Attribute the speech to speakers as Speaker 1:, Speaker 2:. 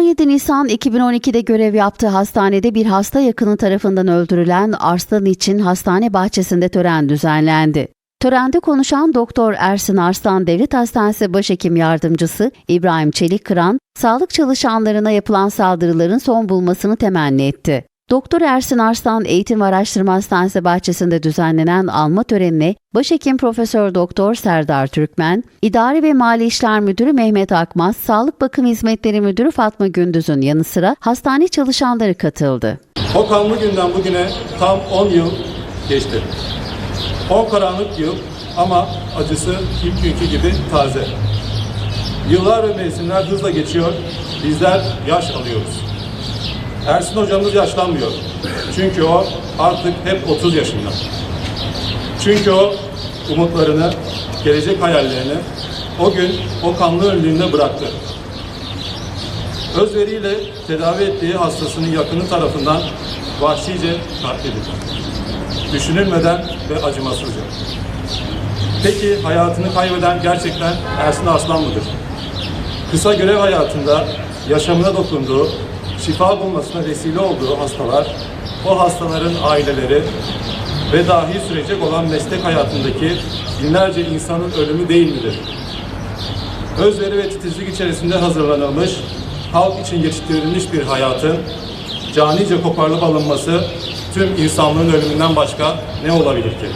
Speaker 1: 17 Nisan 2012'de görev yaptığı hastanede bir hasta yakını tarafından öldürülen Arslan için hastane bahçesinde tören düzenlendi. Törende konuşan Doktor Ersin Arslan Devlet Hastanesi Başhekim Yardımcısı İbrahim Çelik Kıran, sağlık çalışanlarına yapılan saldırıların son bulmasını temenni etti. Doktor Ersin Arslan Eğitim ve Araştırma Hastanesi bahçesinde düzenlenen alma törenine Başhekim Profesör Doktor Serdar Türkmen, İdari ve Mali İşler Müdürü Mehmet Akmaz, Sağlık Bakım Hizmetleri Müdürü Fatma Gündüz'ün yanı sıra hastane çalışanları katıldı.
Speaker 2: O kanlı günden bugüne tam 10 yıl geçti. 10 karanlık yıl ama acısı ilk gibi taze. Yıllar ve mevsimler hızla geçiyor, bizler yaş alıyoruz. Ersin hocamız yaşlanmıyor. Çünkü o artık hep 30 yaşında. Çünkü o umutlarını, gelecek hayallerini o gün o kanlı önlüğünde bıraktı. Özveriyle tedavi ettiği hastasının yakını tarafından vahşice katledildi. Düşünülmeden ve acımasızca. Peki hayatını kaybeden gerçekten Ersin Arslan mıdır? Kısa görev hayatında yaşamına dokunduğu, şifa bulmasına vesile olduğu hastalar, o hastaların aileleri ve dahi sürecek olan meslek hayatındaki binlerce insanın ölümü değil midir? özveri ve titizlik içerisinde hazırlanılmış, halk için yetiştirilmiş bir hayatın canice koparılıp alınması tüm insanlığın ölümünden başka ne olabilir ki?